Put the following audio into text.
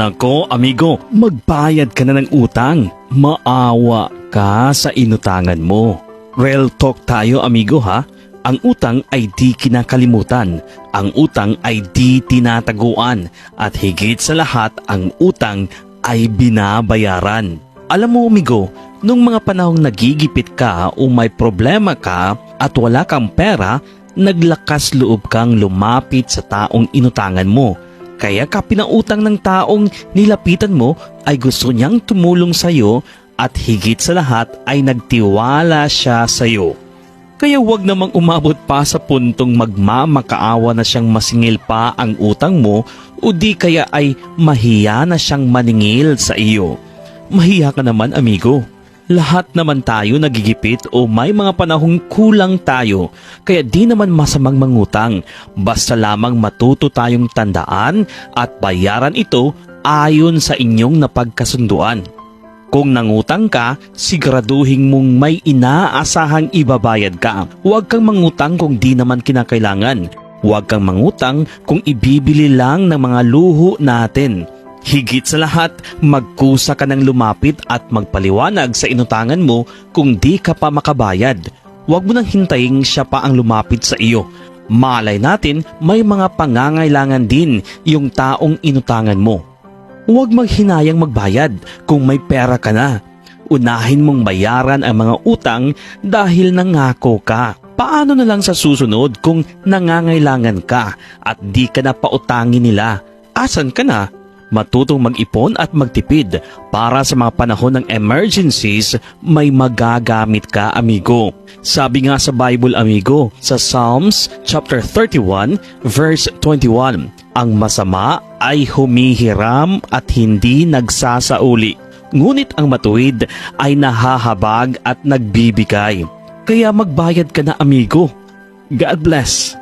Nako, amigo, magbayad ka na ng utang. Maawa ka sa inutangan mo. Real talk tayo, amigo ha. Ang utang ay di kinakalimutan. Ang utang ay di tinataguan. At higit sa lahat, ang utang ay binabayaran. Alam mo, amigo, nung mga panahong nagigipit ka o may problema ka at wala kang pera, naglakas loob kang lumapit sa taong inutangan mo. Kaya ka pinautang ng taong nilapitan mo ay gusto niyang tumulong sa iyo at higit sa lahat ay nagtiwala siya sa iyo. Kaya huwag namang umabot pa sa puntong magmamakaawa na siyang masingil pa ang utang mo o di kaya ay mahiya na siyang maningil sa iyo. Mahiya ka naman amigo. Lahat naman tayo nagigipit o may mga panahong kulang tayo kaya di naman masamang mangutang basta lamang matuto tayong tandaan at bayaran ito ayon sa inyong napagkasunduan. Kung nangutang ka, siguraduhin mong may inaasahang ibabayad ka. Huwag kang mangutang kung di naman kinakailangan. Huwag kang mangutang kung ibibili lang ng mga luho natin. Higit sa lahat, magkusa ka ng lumapit at magpaliwanag sa inutangan mo kung di ka pa makabayad. Huwag mo nang hintayin siya pa ang lumapit sa iyo. Malay natin may mga pangangailangan din yung taong inutangan mo. Huwag maghinayang magbayad kung may pera ka na. Unahin mong bayaran ang mga utang dahil nangako ka. Paano na lang sa susunod kung nangangailangan ka at di ka na pautangin nila? Asan ka na? Matutong mag-ipon at magtipid para sa mga panahon ng emergencies may magagamit ka amigo. Sabi nga sa Bible amigo sa Psalms chapter 31 verse 21, ang masama ay humihiram at hindi nagsasauli. Ngunit ang matuwid ay nahahabag at nagbibigay. Kaya magbayad ka na amigo. God bless.